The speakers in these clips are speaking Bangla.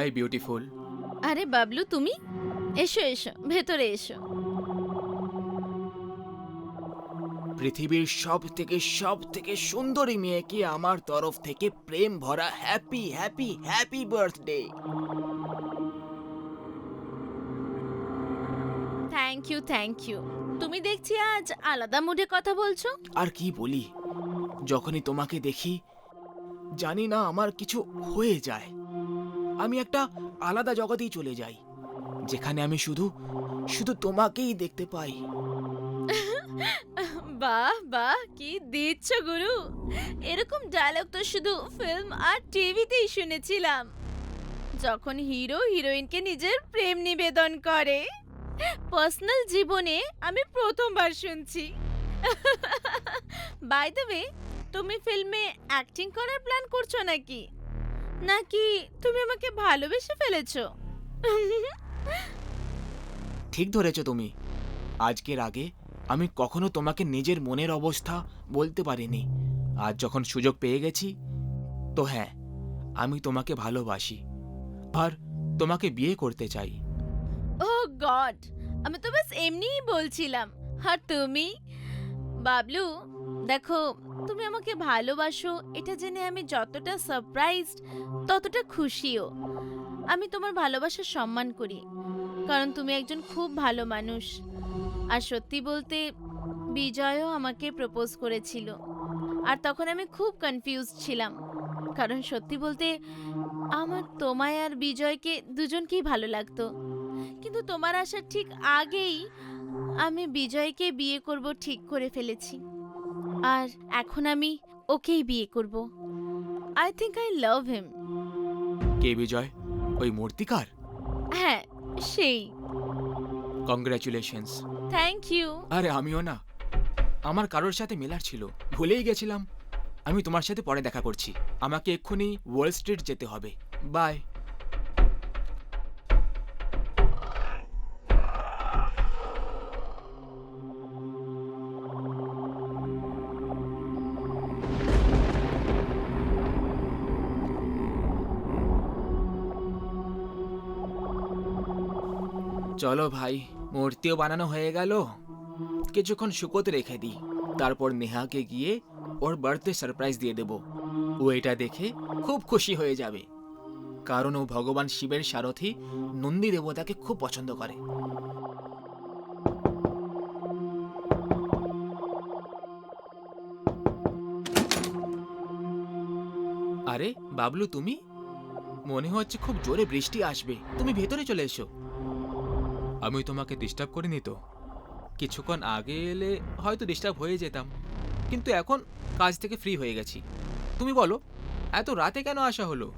হাই বিউটিফুল আরে বাবলু তুমি? এসো এসো ভেতরে এসো। পৃথিবীর সব থেকে সব থেকে সুন্দরী মেয়েকে আমার তরফ থেকে প্রেম ভরা happy happy happy birthday thank you thank you তুমি দেখছি আজ আলাদা মুডে কথা বলছো? আর কি বলি? যখনই তোমাকে দেখি জানি না আমার কিছু হয়ে যায়। আমি একটা আলাদা জগতেই চলে যাই, যেখানে আমি শুধু শুধু তোমাকেই দেখতে পাই। বাহ বাহ, কি দিচ্ছ গুরু। এরকম ডায়লগ তো শুধু ফিল্ম আর টিভিতেই শুনেছিলাম। যখন হিরো হিরোইনকে নিজের প্রেম নিবেদন করে পার্সোনাল জীবনে আমি প্রথমবার শুনছি। বাই দ্য ওয়ে তুমি ফিল্মে অ্যাক্টিং করার প্ল্যান করছ নাকি? নাকি তুমি আমাকে ভালোবেসে ফেলেছো? ঠিক ধরেছো তুমি। আজকের আগে আমি কখনো তোমাকে নিজের মনের অবস্থা বলতে পারিনি। আজ যখন সুযোগ পেয়ে গেছি তো হ্যাঁ আমি তোমাকে ভালোবাসি। আর তোমাকে বিয়ে করতে চাই। ও গড আমি তো বাস এমনিই বলছিলাম। আর তুমি? বাবলু দেখো, তুমি আমাকে ভালোবাসো, এটা জেনে আমি যতটা সারপ্রাইজড ততটা খুশিও। আমি তোমার ভালোবাসার সম্মান করি, কারণ তুমি একজন খুব ভালো মানুষ। আর সত্যি বলতে, বিজয়ও আমাকে প্রপোজ করেছিল। আর তখন আমি খুব কনফিউজড ছিলাম, কারণ সত্যি বলতে, আমার, তোমায় আর বিজয়কে দুজনকেই ভালো লাগতো। কিন্তু তোমার আসার ঠিক আগেই, আমি বিজয়কে বিয়ে করব ঠিক করে ফেলেছি। আর এখন আমি ওকেই বিয়ে করব। I think I love him কে বিজয়? ওই মূর্তিকার? হ্যাঁ সেই। কংগ্রাচুলেশনস থ্যাংক ইউ আরে আমিও না। আমার কারোর সাথে মেলার ছিল। ভুলেই গেছিলাম। আমি তোমার সাথে পরে দেখা করছি। আমাকে এক্ষুনি ওয়াল স্ট্রিট যেতে হবে। বাই চলো ভাই, মূর্তিও বানানো হয়ে গেল। কিছুক্ষণ শুকোতে রেখে দিই, তারপর নেহাকে গিয়ে ওর বার্থডে সারপ্রাইজ দিয়ে দেব। ও এটা দেখে খুব খুশি হয়ে যাবে, কারণ ও ভগবান শিবের সারথি নন্দী দেবতাকে খুব পছন্দ করে। আরে, বাবলু, তুমি? মনে হচ্ছে খুব জোরে বৃষ্টি আসবে। তুমি ভেতরে চলে এসো। আমি তোমাকে ডিস্টার্ব করিনি তো? কিছুক্ষণ আগে এলে হয়তো ডিস্টার্ব হয়ে যেতাম। কিন্তু এখন কাজ থেকে ফ্রি হয়ে গেছি। তুমি বলো, এত রাতে কেন আসা হলো?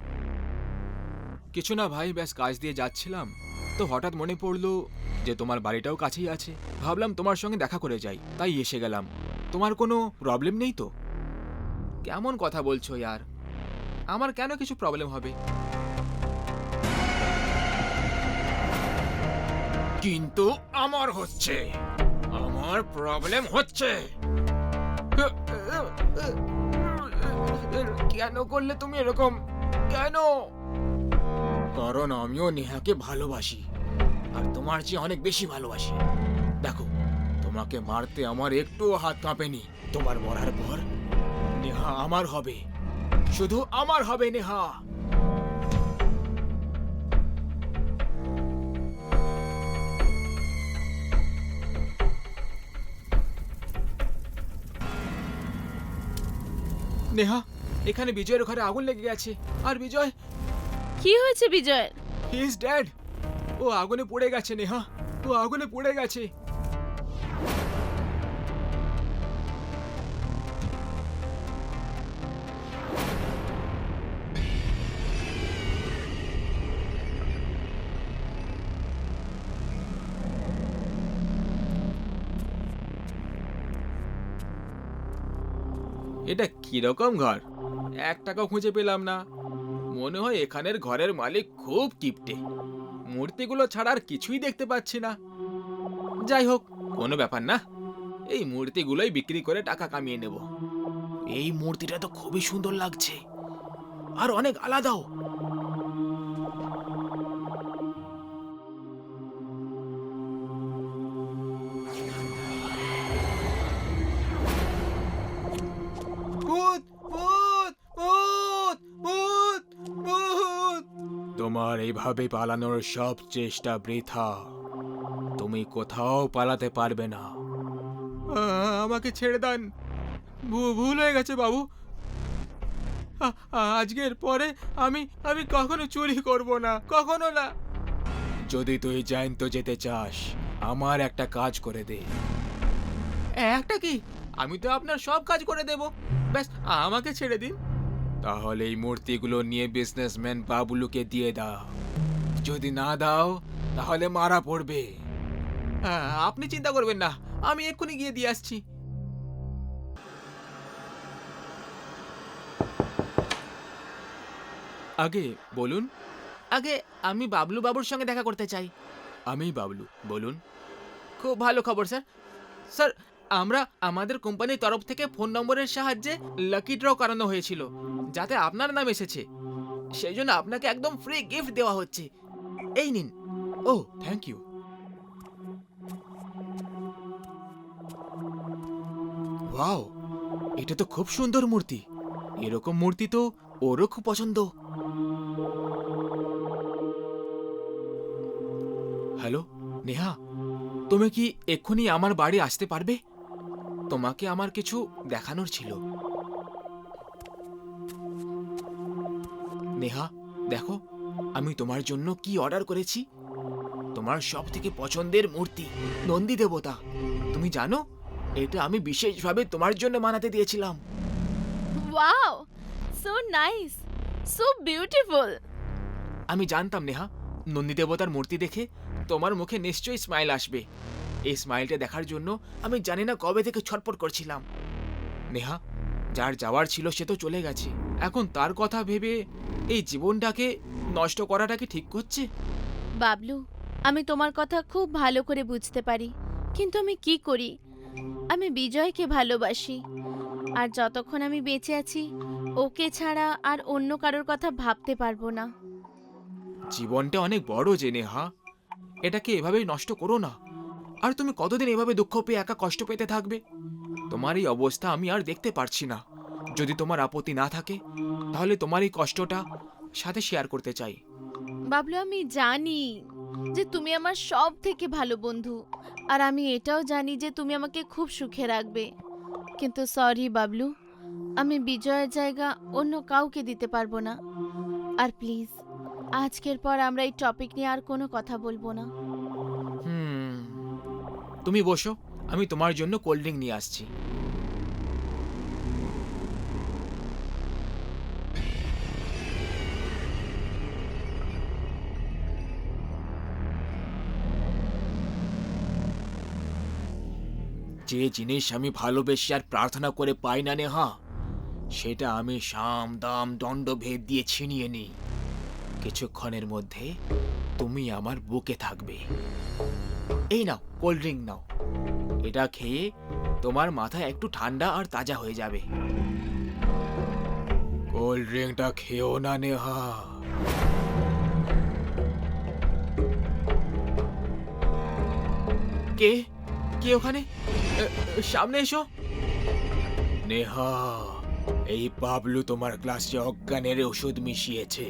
কিছু না ভাই, ব্যাস কাজ দিয়ে যাচ্ছিলাম। তো হঠাৎ মনে পড়ল যে তোমার বাড়িটাও কাছেই আছে। ভাবলাম তোমার সঙ্গে দেখা করে যাই, তাই এসে গেলাম। তোমার কোনো প্রবলেম নেই তো? কেমন কথা বলছো, ইয়ার? আমার কেন কিছু প্রবলেম হবে? কিন্তু আমার হচ্ছে। আমার প্রবলেম হচ্ছে। কেন করলে তুমি এরকম? কেন? কারণ আমিও নেহাকে ভালোবাসি, আর তোমার চেয়ে অনেক বেশি ভালোবাসি। দেখো, তোমাকে মারতে আমার একটুও হাত কাঁপেনি। তোমার মরার পর নেহা আমার হবে। শুধু আমার হবে নেহা। নেহা এখানে বিজয়ের ঘরে আগুন লেগে গেছে। আর বিজয়? কি হয়েছে বিজয়ের? হি ইজ ড্যাড ও আগুনে পড়ে গেছে নেহা। ও আগুনে পড়ে গেছে। কীরকম ঘর? এক টাকাও খুঁজে পেলাম না। মনে হয় এখানের ঘরের মালিক খুব কিপটে। মূর্তিগুলো ছাড়া আর কিছুই দেখতে পাচ্ছি না। যাই হোক, কোনো ব্যাপার না। এই মূর্তিগুলোই বিক্রি করে টাকা কামিয়ে নেব। এই মূর্তিটা তো খুবই সুন্দর লাগছে। আর অনেক আলাদাও। এইভাবে পালানোর সব চেষ্টা বৃথা। তুমি কোথাও পালাতে পারবে না। আমাকে ছেড়ে দেন। ভুল হয়ে গেছে বাবু। আজকের পরে আমি আমি কখনো চুরি করব না কখনো না। যদি তুই জ্যান্ত যেতে চাস আমার একটা কাজ করে দে। একটা কি? আমি তো আপনার সব কাজ করে দেব। ব্যাস আমাকে ছেড়ে দিন। তাহলে এই মূর্তিগুলো নিয়ে বিজনেসম্যান বাবুলুকে দিয়ে দাও। যদি না দাও তাহলে মারা পড়বে। হ্যাঁ, আপনি চিন্তা করবেন না আমি এক্ষুনি গিয়ে দিয়ে আসছি। আগে বলুন। আগে আমি বাবলু বাবুর সঙ্গে দেখা করতে চাই। আমি বাবলু বলুন। খুব ভালো খবর স্যার। স্যার আমরা আমাদের কোম্পানির তরফ থেকে ফোন নম্বরের সাহায্যে লাকি ড্র করানো হয়েছিল, যাতে আপনার নাম এসেছে। সেই জন্য আপনাকে একদম ফ্রি গিফট দেওয়া হচ্ছে। এই নিন। ও থ্যাংক ইউ ওয়াও এটা তো খুব সুন্দর মূর্তি। এরকম মূর্তি তো ওরও খুব পছন্দ। হ্যালো নেহা, তুমি কি এক্ষুনি আমার বাড়ি আসতে পারবে? তোমাকে আমার কিছু দেখানোর ছিল। নেহা দেখো আমি তোমার জন্য কি অর্ডার করেছি? তোমার সব থেকে পছন্দের মূর্তি নন্দী দেবতা। তুমি জানো এটা আমি বিশেষভাবে তোমার জন্য বানাতে দিয়েছিলাম। Wow so nice so beautiful. আমি জানতাম নেহা নন্দী দেবতার মূর্তি দেখে তোমার মুখে নিশ্চয়ই স্মাইল আসবে। এই স্মাইলটা দেখার জন্য আমি জানি না কবে থেকে ছটপট করছিলাম। নেহা যার যাওয়ার ছিল সে তো চলে গেছে। এখন তার কথা ভেবে এই জীবনটাকে নষ্ট করাটা কি ঠিক করছে বাবলু আমি তোমার কথা খুব ভালো করে বুঝতে পারি। কিন্তু আমি কি করি? আমি বিজয়কে ভালোবাসি। আর যতক্ষণ আমি বেঁচে আছি ওকে ছাড়া আর অন্য কারোর কথা ভাবতে পারব না। জীবনটা অনেক বড় যে নেহা। এটাকে এভাবেই নষ্ট করো না। আর তুমি কতদিন এভাবে দুঃখ পেয়ে একা কষ্ট পেতে থাকবে? তোমার এই অবস্থা আমি আর দেখতে পারছি না। যদি তোমার আপত্তি না থাকে তাহলে তোমার এই কষ্টটা সাথে শেয়ার করতে চাই। বাবলু আমি জানি যে তুমি আমার সব থেকে ভালো বন্ধু আর আমি এটাও জানি যে তুমি আমাকে খুব সুখে রাখবে। কিন্তু সরি বাবলু আমি বিজয়ের জায়গা অন্য কাউকে দিতে পারব না। আর প্লিজ আজকের পর আমরা এই টপিক নিয়ে আর কোনো কথা বলব না। হুম তুমি বসো, আমি তোমার জন্য কোল্ড ড্রিঙ্ক নিয়ে আসছি। যে জিনিস আমি ভালোবেসে আর প্রার্থনা করে পাই না নেহা, সেটা আমি সাম, দাম, দণ্ড, ভেদ দিয়ে ছিনিয়ে নিই। কিছুক্ষণের মধ্যে তুমি আমার বুকে থাকবে। এই নাও কোল্ড ড্রিঙ্ক নাও। এটা খেয়ে তোমার মাথা একটু ঠান্ডা আর তাজা হয়ে যাবে। কোল্ড ড্রিঙ্কটা খেও না নেহা। কে? কে ওখানে? সামনে এসো। নেহা এই পাবলু তোমার গ্লাসে অজ্ঞানের ওষুধ মিশিয়েছে।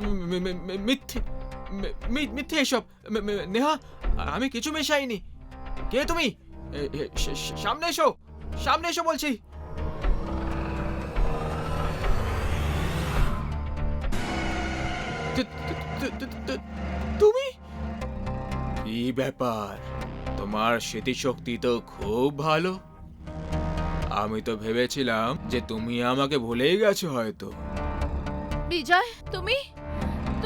মিথ্যে মি- মি- মিথ্যে এসব। নেহা আমি কিছু মেশাইনি। কে তুমি? সামনে এসো সামনে এসো বলছি। তুমি? কি ব্যাপার? তোমার স্মৃতিশক্তি তো খুব ভালো। আমি তো ভেবেছিলাম যে তুমি আমাকে ভুলেই গেছো হয়তো। বিজয় তুমি?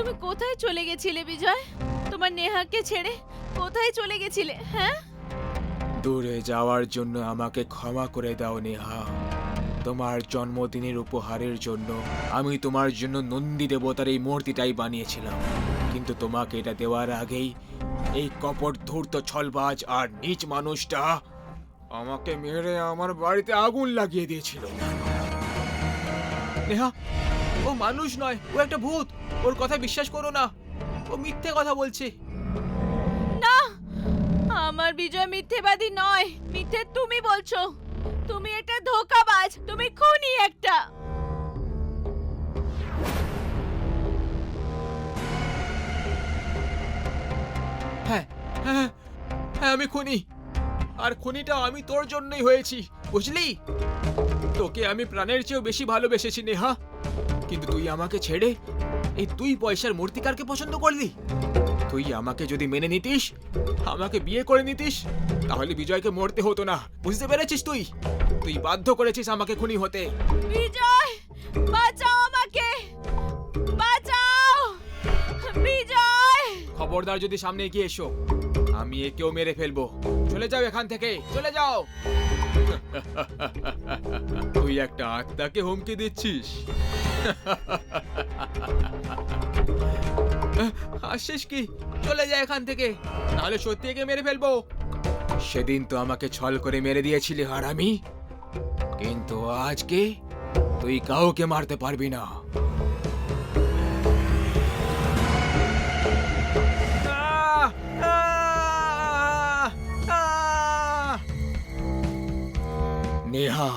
তুমি কোথায় চলে গেছিলে, বিজয়? তোমার নেহাকে ছেড়ে কোথায় চলে গেছিলে হ্যাঁ? দূরে যাওয়ার জন্য আমাকে ক্ষমা করে দাও, নেহা। তোমার জন্মদিনের উপহারের জন্য আমি তোমার জন্য নন্দী দেবতার এই মূর্তিটাই বানিয়েছিলাম। কিন্তু তোমাকে এটা দেওয়ার আগেই এই কপট ধূর্ত ছলবাজ আর নিচ মানুষটা আমাকে মেরে আমার বাড়িতে আগুন লাগিয়ে দিয়েছিল। নেহা, ও মানুষ নয়, ও একটা ভূত। ওর কথা বিশ্বাস করো না। ও মিথ্যে কথা বলছে। না আমার বিজয় মিথ্যেবাদী নয়। মিথ্যে তুমি বলছো। তুমি একটা ধোকাবাজ তুমি খুনি একটা। হ্যাঁ হ্যাঁ হ্যাঁ আমি খুনি। আর খুনিটা আমি তোর জন্যই হয়েছি বুঝলি? তোকে আমি প্রাণের চেয়েও বেশি ভালোবেসেছি নেহা। কিন্তু তুই আমাকে ছেড়ে এই তুই পয়সার মূর্তিকারকে পছন্দ করলি? তুই আমাকে যদি মেনে নিতিস আমাকে বিয়ে করে নিতিস তাহলে বিজয়কে মরতে হতো না। বুঝতে পেরেছিস তুই? তুই বাধ্য করেছিস আমাকে খুনি হতে। বিজয় বাঁচাও আমাকে! বাঁচাও! বিজয়! খবরদার যদি সামনে এগিয়ে এসো আমি একেও মেরে ফেলব। চলে যাও এখান থেকে চলে যাও! তুই একটা আত্মাকে হুমকি দিচ্ছিস। আসিস কি? চলে যা এখান থেকে। নাহলে সত্যি একে মেরে ফেলব। সেদিন তো আমাকে ছল করে মেরে দিয়েছিলি হারামি। কিন্তু আজকে তুই কাউকে মারতে পারবি না! নেহা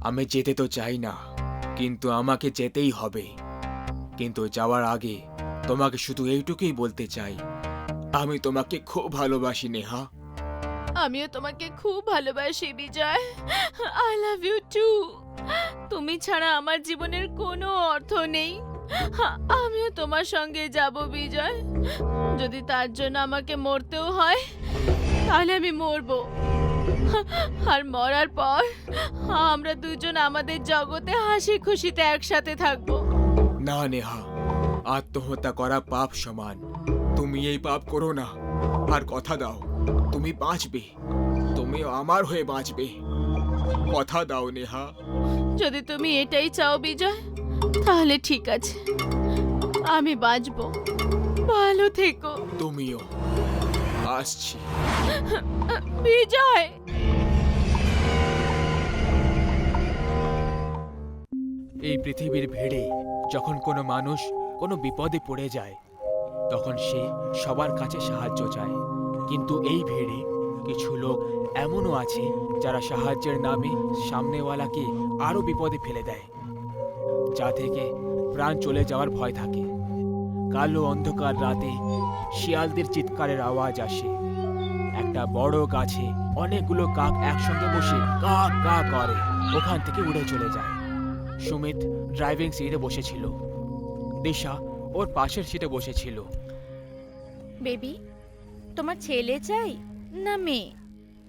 আমি যেতে তো চাই না কিন্তু আমাকে যেতেই হবে। কিন্তু যাওয়ার আগে তোমাকে শুধু এইটুকুই বলতে চাই। আমি তোমাকে খুব ভালোবাসি, নেহা। আমিও তোমাকে খুব ভালোবাসি, Bijoy. I love you too তুমি ছাড়া আমার জীবনের কোনো অর্থ নেই। আমিও তোমার সঙ্গে যাব, বিজয়। যদি তার জন্য আমাকে মরতেও হয়, তাহলে আমি মরবো। আর মরার পর আমরা দুজন আমাদের জগতে হাসি খুশিতে একসাথে থাকব। না নেহা আত্মহত্যা করা পাপ সমান। তুমি এই পাপ করো না। আর কথা দাও তুমি বাঁচবে। তুমি আমার হয়ে বাঁচবে। কথা দাও নেহা। যদি তুমি এটাই চাও বিজয় তাহলে ঠিক আছে। আমি বাঁচবো। ভালো থেকো। তুমিও। আসছি। বিজয়! এই পৃথিবীর ভিড়ে যখন কোনো মানুষ কোনো বিপদে পড়ে যায়, তখন সে সবার কাছে সাহায্য চায়। কিন্তু এই ভিড়ে কিছু লোক এমনও আছে যারা সাহায্যের নামে সামনেওয়ালাকে আরও বিপদে ফেলে দেয়, যা থেকে প্রাণ চলে যাওয়ার ভয় থাকে। কালো অন্ধকার রাতে শিয়ালদের চিৎকারের আওয়াজ আসে। একটা বড় গাছে অনেকগুলো কাক একসঙ্গে বসে কা কা করে, ওখান থেকে উড়ে চলে যায়। সুমিত ড্রাইভিং সিটে বসেছিল। দিশা ওর পাশের সিটে বসেছিল। বেবি তোমার ছেলে চাই না মেয়ে?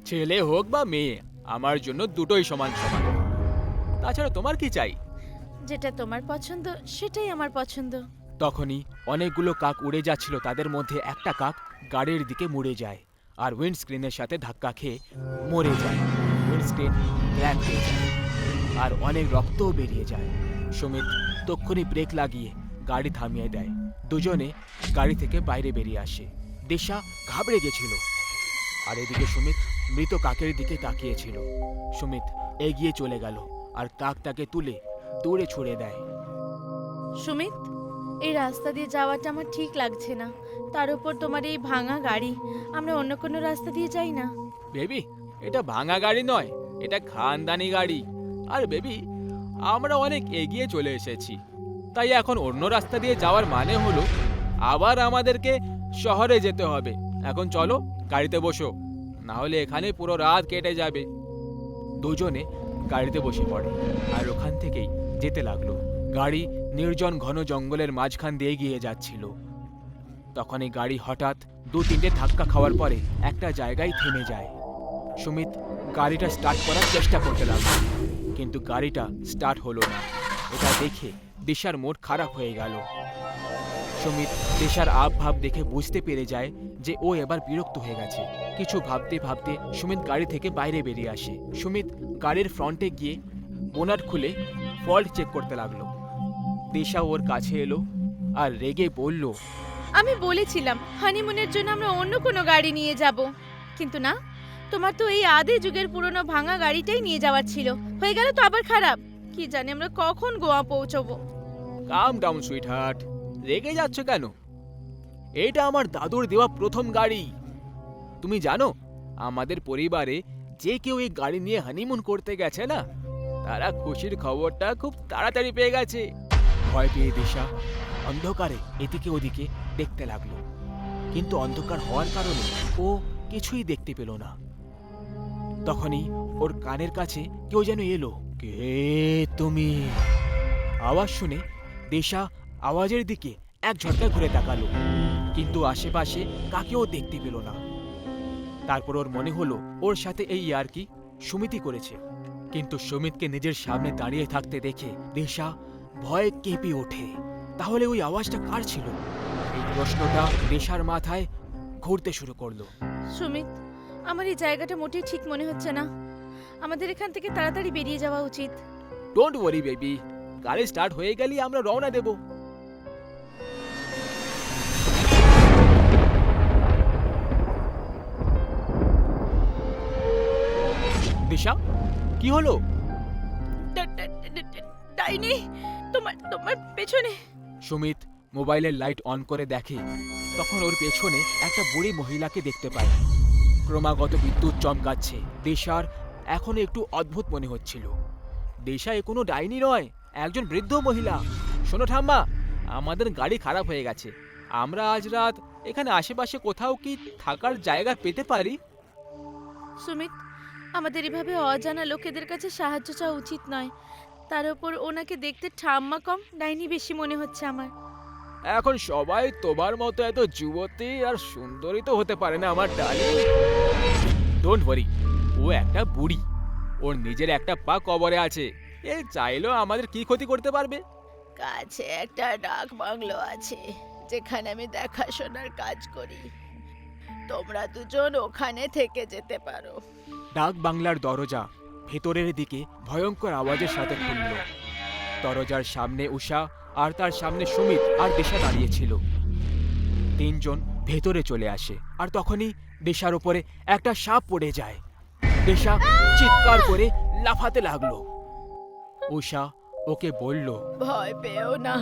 ছেলে হোক বা মেয়ে আমার জন্য দুটোই সমান সমান। তাছাড়া তোমার কি চাই? যেটা তোমার পছন্দ সেটাই আমার পছন্দ। তখনই অনেকগুলো কাক উড়ে যাচ্ছিল তাদের মধ্যে একটা কাক গাড়ির দিকে মুড়ে যায় আর উইন্ডস্ক্রিনের সাথে ধাক্কা খেয়ে মরে যায়। উইন্ডস্ক্রিন ব্ল্যাক হয়ে যায়। আর অনেক রক্তও বেরিয়ে যায়। সুমিত তক্ষুনি ব্রেক লাগিয়ে গাড়ি থামিয়ে দেয়। দুজনে গাড়ি থেকে বাইরে বেরিয়ে আসে। দিশা ঘাবড়ে গেছিল। আর এদিকে সুমিত মৃত কাকের দিকে তাকিয়েছিল। সুমিত এগিয়ে চলে গেল আর কাকটাকে তুলে দূরে ছুড়ে দেয়। সুমিত এই রাস্তা দিয়ে যাওয়াটা আমার ঠিক লাগছে না। তার উপর তোমার এই ভাঙা গাড়ি আমরা অন্য কোনো রাস্তা দিয়ে যাই না? বেবি এটা ভাঙা গাড়ি নয় এটা খানদানি গাড়ি। আর বেবি, আমরা অনেক এগিয়ে চলে এসেছি। তাই এখন অন্য রাস্তা দিয়ে যাওয়ার মানে হলো আবার আমাদেরকে শহরে যেতে হবে। এখন চলো, গাড়িতে বসো। না হলে এখানে পুরো রাত কেটে যাবে। দুজনে গাড়িতে বসে পড়ে, আর ওখান থেকেই যেতে লাগল। গাড়ি নির্জন ঘন জঙ্গলের মাঝখান দিয়ে গিয়ে যাচ্ছিল। তখন এই গাড়ি হঠাৎ দু তিনটে ধাক্কা খাওয়ার পরে একটা জায়গায় থেমে যায়। সুমিত গাড়িটা স্টার্ট করার চেষ্টা করতে লাগল। কিন্তু গাড়িটা স্টার্ট হলো না। এটা দেখে দিশার মোড খারাপ হয়ে গেল। সুমিত দিশার আব ভাব দেখে বুঝতে পেরে যায় যে ও এবার বিরক্ত হয়ে গেছে। কিছু ভাবতে ভাবতে সুমিত গাড়ি থেকে বাইরে বেরিয়ে আসে। সুমিত গাড়ির ফ্রন্টে গিয়ে বোনাট খুলে ফল্ট চেক করতে লাগল। দিশা ওর কাছে এলো আর রেগে বলল, আমি বলেছিলাম হানিমুনের জন্য আমরা অন্য কোনো গাড়ি নিয়ে যাব। কিন্তু না তোমার তো এই আদি যুগের পুরনো ভাঙা গাড়িটাই নিয়ে যাওয়ার ছিল। হয়ে গেল তো আবার খারাপ। কি জানি আমরা কখন গোয়া পৌঁছবো। কাম ডাউন সুইট হার্ট রেগে যাচ্ছ কেন? এটা আমার দাদুর দেওয়া প্রথম গাড়ি। তুমি জানো, আমাদের পরিবারে যে কেউ এই গাড়ি নিয়ে হানিমুন করতে গেছে না, তারা খুশির খবরটা খুব তাড়াতাড়ি পেয়ে গেছে। ভয় পেয়ে দিশা, অন্ধকারে এদিকে ওদিকে দেখতে লাগল। কিন্তু অন্ধকার হওয়ার কারণে ও কিছুই দেখতে পেল না। তখনই ওর কানের কাছে কেউ যেন এলো। কে তুমি? আওয়াজ শুনে দেশা আওয়াজের দিকে এক ঝটকা ঘুরে তাকালো, কিন্তু আশেপাশে কাকেও দেখতে পেল না। তারপর ওর মনে হলো ওর সাথে এই ইয়ার্কি সুমিতি করেছে। কিন্তু সুমিতকে নিজের সামনে দাঁড়িয়ে থাকতে দেখে দেশা ভয়ে কেঁপে ওঠে। তাহলে ওই আওয়াজটা কার ছিল? এই প্রশ্নটা দেশার মাথায় ঘুরতে শুরু করল। সুমিত আমার এই জায়গাটা মোটেই ঠিক মনে হচ্ছে না। আমাদের এখান থেকে তাড়াতাড়ি বেরিয়ে যাওয়া উচিত। ডোন্ট ওয়ারি বেবি গাড়ি স্টার্ট হয়ে গেলেই আমরা রওনা দেব। দিশা কি হলো? ডাইনি তোমার তোমার পেছনে। সুমিত মোবাইলের লাইট অন করে দেখে। তখন ওর পেছনে একটা বুড়ি মহিলাকে দেখতে পায়। ক্রমাগত বিদ্যুৎ চমকাচ্ছে। দেশার এখন একটু অদ্ভুত মনে হচ্ছিল। দেশা এ কোনো ডাইনি নয়, একজন বৃদ্ধ মহিলা। শোনো ঠাম্মা, আমাদের গাড়ি খারাপ হয়ে গেছে। আমরা আজ রাত এখানে আশেপাশে কোথাও কি থাকার জায়গা পেতে পারি? সুমিত, আমাদের এভাবে অজানা লোকেদের কাছে সাহায্য চাওয়া উচিত নয়। তার উপর ওনাকে দেখতে ঠাম্মা কম, ডাইনি বেশি মনে হচ্ছে আমার। এখন সবাই তোমার মতো এত যুবতী আর সুন্দরী তো হতে পারে না আমার ডালি। ডোন্ট ওয়ারি ও একটা বুড়ি। ওর নিজের একটা পা কবরে আছে। এ চাইলেও আমাদের কি ক্ষতি করতে পারবে? কাছে একটা ডাক বাংলো আছে যেখানে আমি দেখাশোনার কাজ করি। তোমরা দুজন ওখানে থেকে যেতে পারো। ডাক বাংলার দরজা ভেতরের দিকে ভয়ঙ্কর আওয়াজের সাথে খুলল। দরজার সামনে উষা আর তার সামনে সুমিত আর দেশা দাঁড়িয়েছিল তিনজন ভেতরে চলে আসে আর তখনই দেশার উপরে একটা সাপ পড়ে যায়। দেশা চিৎকার করে লাফাতে লাগল। উষা ওকে বলল, ভয় পেও না,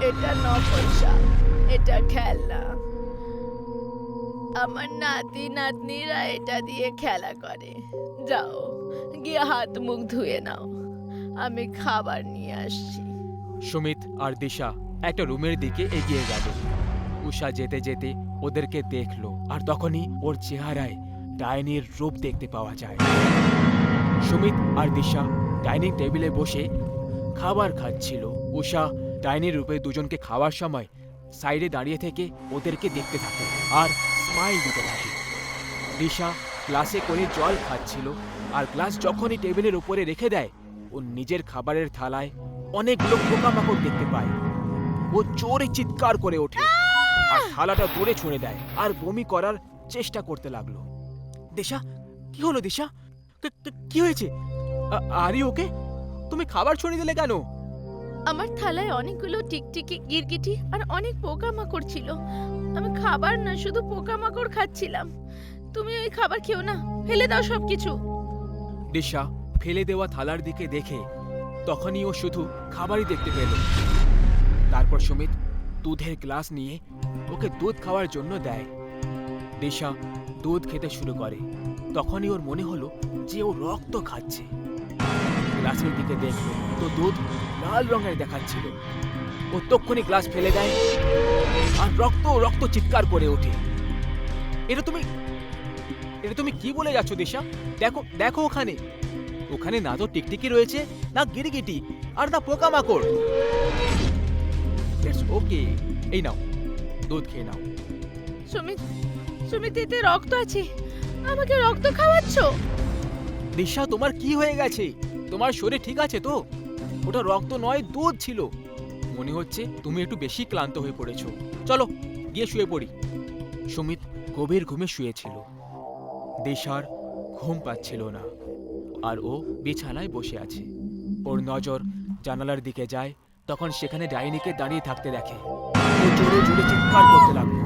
এটা নকল এটা খেলনা। আমার নাতি নাতনিরা এটা দিয়ে খেলা করে। যাও, গিয়ে হাত মুখ ধুয়ে নাও। আমি খাবার নিয়ে আসছি। সুমিত আর দিশা একটা রুমের দিকে এগিয়ে গেল। উষা যেতে যেতে ওদেরকে দেখল আর তখনই ওর চেহারায় ডাইনির রূপ দেখতে পাওয়া যায়। সুমিত আর দিশা ডাইনিং টেবিলে বসে খাবার খাচ্ছিল। উষা ডাইনির রূপে দুজনকে খাওয়ার সময় সাইডে দাঁড়িয়ে থেকে ওদেরকে দেখতে থাকে আর স্মাইল দিতে থাকে। দিশা গ্লাসে করে জল খাচ্ছিল আর গ্লাস যখনই টেবিলের উপরে রেখে দেয়, ও নিজের খাবারের থালায় অনেকগুলো পোকামাকড় দেখতে পায়। ও জোরে চিৎকার করে ওঠে। আর থালাটা দূরে ছুঁড়ে দেয় আর বমি করার চেষ্টা করতে লাগল। দিশা কি হলো দিশা? কি হয়েছে? আরে ওকে? তুমি খাবার ছড়িয়ে দিলে কেন? আমার থালায় অনেকগুলো টিকটিকি গিরগিটি আর অনেক পোকামাকড় ছিল। আমি খাবার না শুধু পোকামাকড় খাচ্ছিলাম। তুমি ওই খাবার খেও না ফেলে দাও সবকিছু। দিশা ফেলে দেওয়া থালার দিকে দেখে তখনই ও শুধু খাবারই দেখতে পেল। তারপর সুমিত দুধের গ্লাস নিয়ে ওকে দুধ খাওয়ার জন্য দেয়। দিশা দুধ খেতে শুরু করে। তখনই ওর মনে হলো যে ও রক্ত খাচ্ছে। গ্লাসের দিকে দেখল তো দুধ লাল রঙের দেখাচ্ছিল। ও তক্ষুনি গ্লাস ফেলে দেয় আর রক্ত রক্ত চিৎকার করে ওঠে। এটা তুমি এটা তুমি কি বলে যাচ্ছ দিশা? দেখো দেখো ওখানে। ওখানে না তো টিকটিকি রয়েছে না গিরগিটি আর না পোকামাকড়। ইটস ওকে এই নাও দুধ খেয়ে নাও। সুমিত সুমিত এতে রক্ত আছে। আমাকে রক্ত খাওয়াচ্ছ? দিশা তোমার কি হয়ে গেছে? তোমার শরীর ঠিক আছে তো? ওটা রক্ত নয় দুধ ছিল। মনে হচ্ছে তুমি একটু বেশি ক্লান্ত হয়ে পড়েছো। চলো গিয়ে শুয়ে পড়ি। সুমিত গভীর ঘুমে শুয়েছিল। দিশার ঘুম পাচ্ছিল না। আর ও বিছানায় বসে আছে। ওর নজর জানালার দিকে যায়, তখন সেখানে ডাইনিকে দাঁড়িয়ে থাকতে দেখে। জোরে জোরে চিৎকার করতে লাগল।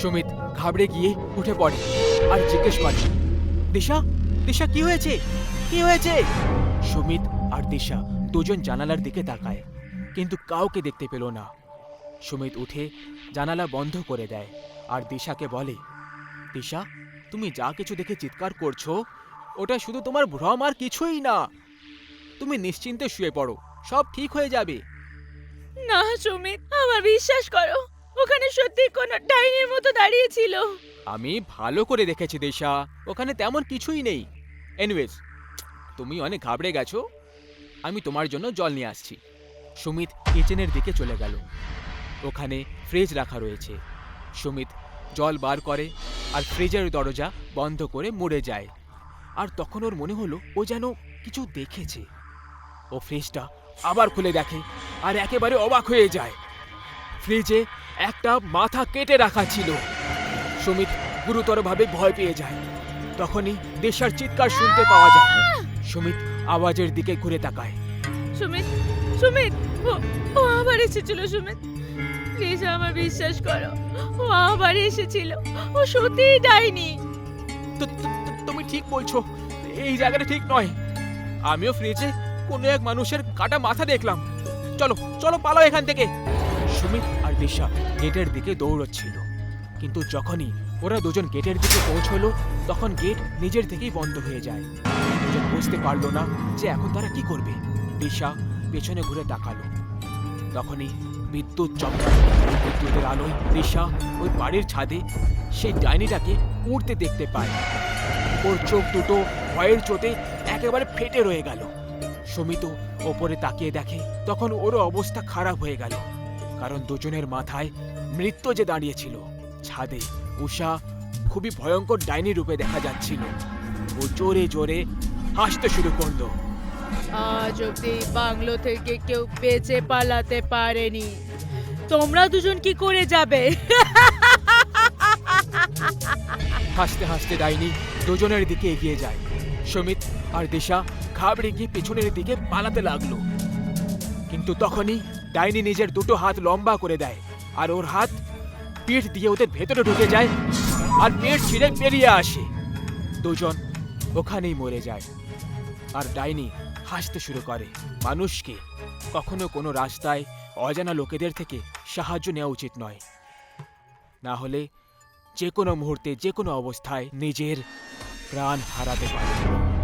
সুমিত ঘাবড়ে গিয়ে উঠে পড়ে আর জিজ্ঞেস করে, দিশা দিশা, কি হয়েছে? কি হয়েছে? সুমিত আর দিশা দুজন জানালার দিকে তাকায়, কিন্তু কাউকে দেখতে পেল না। সুমিত উঠে জানালা বন্ধ করে দেয় আর দিশাকে বলে, দিশা তুমি যা কিছু দেখে চিৎকার করছ ওটা শুধু তোমার ভ্রম আর কিছুই না। তুমি নিশ্চিন্তে শুয়ে পড়ো সব ঠিক হয়ে যাবে। না সুমিত আমার বিশ্বাস করো ওখানে সত্যি কোনো ডাইনির মতো দাঁড়িয়ে ছিল। আমি ভালো করে দেখেছি দেশা। ওখানে তেমন কিছুই নেই। এনিওয়েজ তুমি অনেক ঘাবড়ে গেছো। আমি তোমার জন্য জল নিয়ে আসছি। সুমিত কিচেনের দিকে চলে গেল। ওখানে ফ্রিজ রাখা রয়েছে। সুমিত জল বার করে আর ফ্রিজের দরজা বন্ধ করে মরে যায়। আর তখন ওর মনে হলো ও যেন কিছু দেখেছে। ও ফ্রিজটা আবার খুলে দেখে আর একেবারে অবাক হয়ে যায়। ফ্রিজে একটা মাথা কেটে রাখা ছিল। সুমিত গুরুতরভাবে ভয় পেয়ে যায়। তখনই দেশার চিৎকার শুনতে পাওয়া যায়। সুমিত আওয়াজের দিকে ঘুরে তাকায়। সুমিত সুমিত ও আবার এসেছিল, সুমিত। প্লিজ আমার বিশ্বাস করো, ও আবার এসেছিল, ও সত্যিই তুমি ঠিক বলছো, এই জায়গাটা ঠিক নয়। আমিও ফ্রিজে কোনো এক মানুষের কাটা মাথা দেখলাম। চলো চলো এখান থেকে। সুমিত আর দিশা গেটের দিকে দৌড়চ্ছিল। কিন্তু যখনই ওরা দুজন গেটের দিকে পৌঁছলো, তখন গেট নিজের থেকেই বন্ধ হয়ে যায়। বুঝতে পারল না যে এখন তারা কি করবে। দিশা পেছনে ঘুরে তাকালো। তখনই বিদ্যুৎ চমকালো বিদ্যুতের আলোয় দিশা ওই বাড়ির ছাদে সেই ডাইনিটাকে উড়তে দেখতে পায়। ওর চোখ দুটো ভয়ের চোটে একেবারে ফেটে রয়ে গেল। সমিত ওপরে তাকিয়ে দেখে তখন ওরও অবস্থা খারাপ হয়ে গেল। কারণ দুজনের মাথায় মৃত্যু যে দাঁড়িয়েছিল। ছাদে উষা খুবই ভয়ঙ্কর ডাইনি রূপে দেখা যাচ্ছিল। ও জোরে জোরে হাসতে শুরু করল। আজ অব্দি বাংলো থেকে কেউ বেঁচে পালাতে পারেনি। তোমরা দুজন কি করে যাবে? হাসতে হাসতে ডাইনি দুজনের দিকে এগিয়ে যায়। সমিত আর দিশা ঘাবড়ে গিয়ে পেছনের দিকে পালাতে লাগল। কিন্তু তখনই ডাইনি নিজের দুটো হাত লম্বা করে দেয় আর ওর হাত পিঠ দিয়ে ওদের ভেতরে ঢুকে যায় আর পেট ছিঁড়ে বেরিয়ে আসে। দুজন ওখানেই মরে যায়। আর ডাইনি হাসতে শুরু করে। মানুষকে কখনো কোনো রাস্তায় অজানা লোকেদের থেকে সাহায্য নেওয়া উচিত নয়। না হলে যে কোনো মুহূর্তে, যে কোনো অবস্থায় নিজের প্রাণ হারাতে পারে।